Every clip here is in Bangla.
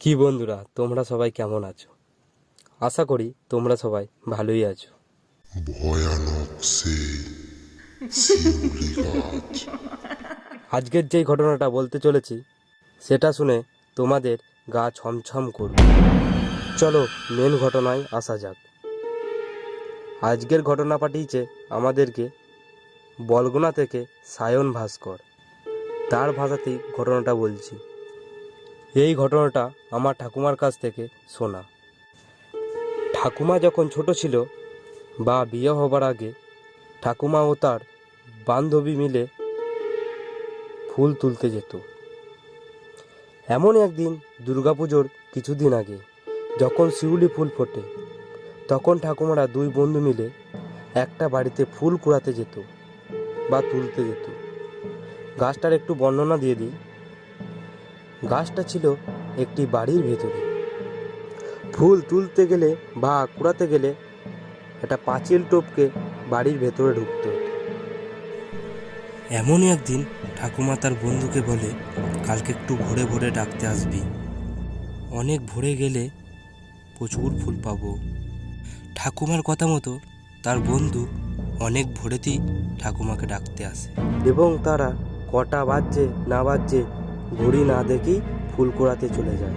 কি বন্ধুরা তোমরা সবাই কেমন আছো? আশা করি তোমরা সবাই ভালোই আছো। ভয়ানক আজকের যেই ঘটনাটা বলতে চলেছি সেটা শুনে তোমাদের গা ছমছম করবে। চলো মেন ঘটনায় আসা যাক। আজকের ঘটনা পাঠিয়েছে আমাদেরকে বলগুনা থেকে সায়ন ভাস্কর। তার ভাষাতেই ঘটনাটা বলছি। এই ঘটনাটা আমার ঠাকুমার কাছ থেকে শোনা। ঠাকুমা যখন ছোট ছিল বা বিয়ে হবার আগে, ঠাকুমা ও তার বান্ধবী মিলে ফুল তুলতে যেত। এমন একদিন দুর্গাপুজোর কিছুদিন আগে যখন শিউলি ফুল ফোটে, তখন ঠাকুমারা দুই বন্ধু মিলে একটা বাড়িতে ফুল কুড়াতে যেত বা তুলতে যেত। গাছটার একটু বর্ণনা দিয়ে দিই। গাছটা ছিল একটি বাড়ির ভেতরে। ফুল তুলতে গেলে বা কুড়াতে গেলে একটা পাঁচিল টোপকে বাড়ির ভেতরে ঢুকতে। এমনই একদিন ঠাকুমা তার বন্ধুকে বলে কালকে একটু ভোরে ভোরে ডাকতে আসবি। অনেক ভোরে গেলে প্রচুর ফুল পাবো। ঠাকুমার কথা মতো তার বন্ধু অনেক ভোরেতেই ঠাকুমাকে ডাকতে আসে। এবং তারা কটা বাজছে না বাজছে ঘড়ি না দেখেই ফুল কুড়াতে চলে যায়।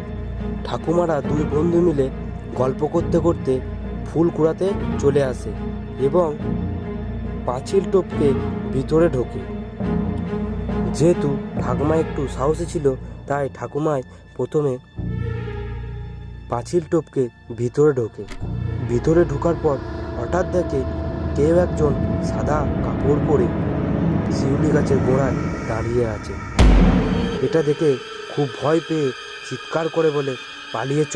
ঠাকুমারা দুই বন্ধু মিলে গল্প করতে করতে ফুল কুড়াতে চলে আসে এবং পাঁচিল টোপকে ভিতরে ঢোকে। যেহেতু ঠাকুমা একটু সাহসী ছিল, তাই ঠাকুমায় প্রথমে পাঁচিল টোপকে ভিতরে ঢোকে। ভিতরে ঢোকার পর হঠাৎ দেখে কেউ একজন সাদা কাপড় পরে শিউলি গাছের গোড়ায় দাঁড়িয়ে আছে। এটা দেখে খুব ভয় পেয়ে চিৎকার করে বলে, পালিয়েছ,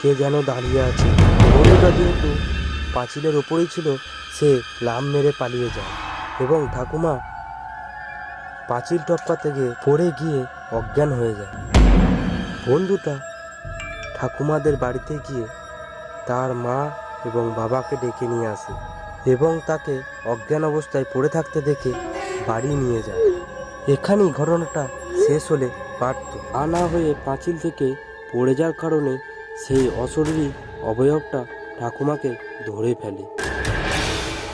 কে যেন দাঁড়িয়ে আছে? বন্ধুটা যেহেতু পাঁচিলের ওপরেই ছিল, সে লাম মেরে পালিয়ে যায় এবং ঠাকুমা পাঁচিল টপকা থেকে পড়ে গিয়ে অজ্ঞান হয়ে যায়। বন্ধুটা ঠাকুমাদের বাড়িতে গিয়ে তার মা এবং বাবাকে ডেকে নিয়ে আসে এবং তাকে অজ্ঞান অবস্থায় পড়ে থাকতে দেখে বাড়ি নিয়ে যায়। এখানেই ঘটনাটা শেষ হলে পারত। তা না হয়ে পাঁচিল থেকে পড়ে যাওয়ার কারণে সেই অশরীরী অবয়বটা ঠাকুমাকে ধরে ফেলে।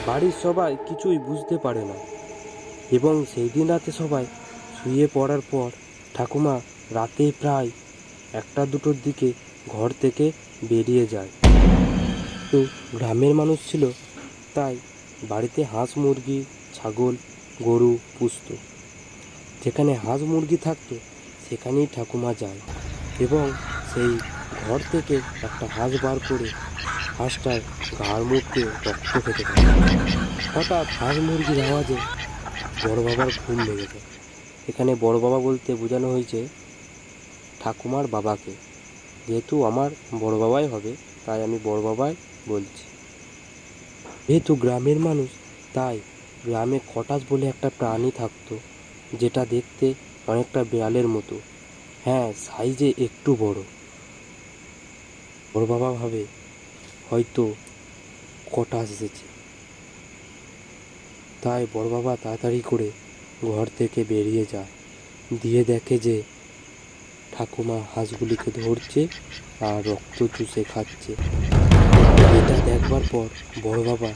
বাড়ির সবাই কিছুই বুঝতে পারে না এবং সেই দিন রাতে সবাই শুয়ে পড়ার পর ঠাকুমা রাতে প্রায় একটা দুটোর দিকে ঘর থেকে বেরিয়ে যায়। তো গ্রামের মানুষ ছিল, তাই বাড়িতে হাঁস মুরগি, ছাগল, গরু পুষত যেখানে হাঁস মুরগি থাকতো, সেখানেই ঠাকুমা যায় এবং সেই ঘর থেকে একটা হাঁস বার করে হাঁসটার ঘাড় মুখতে রক্ত খেতে থাকে। হঠাৎ হাঁস মুরগির আওয়াজে বড় বাবার ঘুম লেগে যায়। এখানে বড় বাবা বলতে বোঝানো হয়েছে, ঠাকুমার বাবাকে। যেহেতু আমার বড় বাবাই হবে, তাই আমি বড় বাবাই বলছি। যেহেতু গ্রামের মানুষ, তাই গ্রামে কটাস বলে একটা প্রাণী থাকতো যেটা দেখতে অনেকটা বিড়ালের মতো। হ্যাঁ সাইজে একটু বড়। বড় বাবা ভাবে, হয়তো কটা এসেছে। তাই বড় বাবা তাড়াতাড়ি করে ঘর থেকে বেরিয়ে যায়। দিয়ে দেখে যে ঠাকুমা হাঁসগুলিকে ধরছে আর রক্ত চুষে খাচ্ছে। এটা দেখবার পর বড় বাবা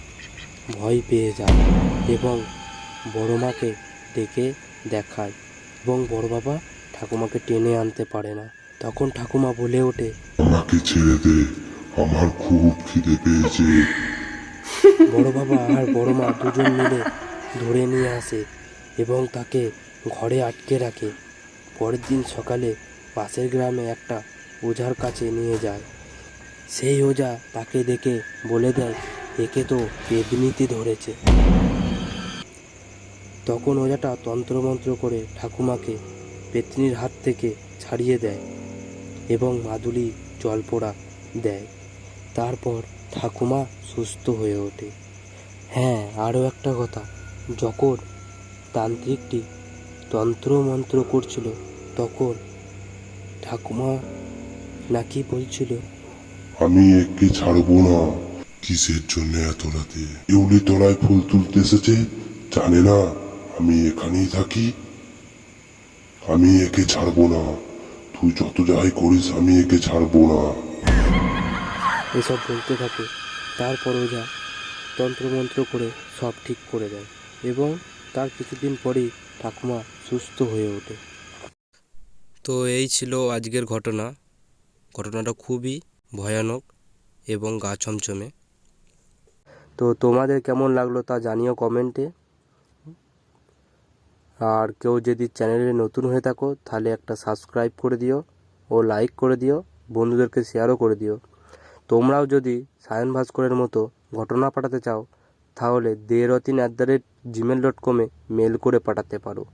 ভয় পেয়ে যায় এবং বড় মাকে ডেকে দেখায় এবং বড় বাবা ঠাকুমাকে টেনে আনতে পারে না। তখন ঠাকুমা বলে ওঠে আমাকে ছেড়ে দে আমার খুব খিদে পেয়েছে। বড় বাবা আর বড় মা দুজন মিলে ধরে নিয়ে আসে এবং তাকে ঘরে আটকে রাখে। পরের দিন সকালে পাশের গ্রামে একটা ওঝার কাছে নিয়ে যায়। সেই ওঝা তাকে দেখে বলে দেয় একে তো পেদনিতে ধরেছে। তখন ওঝাটা তন্ত্রমন্ত্র করে ঠাকুমাকে পেতনির হাত থেকে ছাড়িয়ে দেয় এবং মাদুলি জলপোড়া দেয়। তারপর ঠাকুমা সুস্থ হয়ে ওঠে। হ্যাঁ আরও একটা কথা। যখন তান্ত্রিকটি তন্ত্রমন্ত্র করছিল, তখন ঠাকুমা নাকি বলছিল, আমি একে ছাড়বো না। কিসের জন্য এত রাতে? ইউলি তলায় ফুল তুলতে এসেছে? জানে না। আমি এখানেই থাকি। আমি একে ছাড়বো না। তুই যত যাই করিস আমি একে ছাড়বো না। এসব বলতে থাকে। তারপরও যা তন্ত্রমন্ত্র করে সব ঠিক করে দেয় এবং তার কিছুদিন পরেই ঠাকুমা সুস্থ হয়ে ওঠে। তো এই ছিল আজকের ঘটনা। ঘটনাটা খুবই ভয়ানক এবং গা ছমছমে তো তোমাদের কেমন লাগল তা জানিও কমেন্টে। আর কেউ যদি চ্যানেলে নতুন হয়ে থাকো, তাহলে একটা সাবস্ক্রাইব করে দিও ও লাইক করে দিও, বন্ধুদেরকে শেয়ারও করে দিও। তোমরাও যদি সায়ন ভাস্করের মতো ঘটনা পাঠাতে চাও, তাহলে দেরতিন at the rate gmail dot কমে মেল করে পাঠাতে পারো।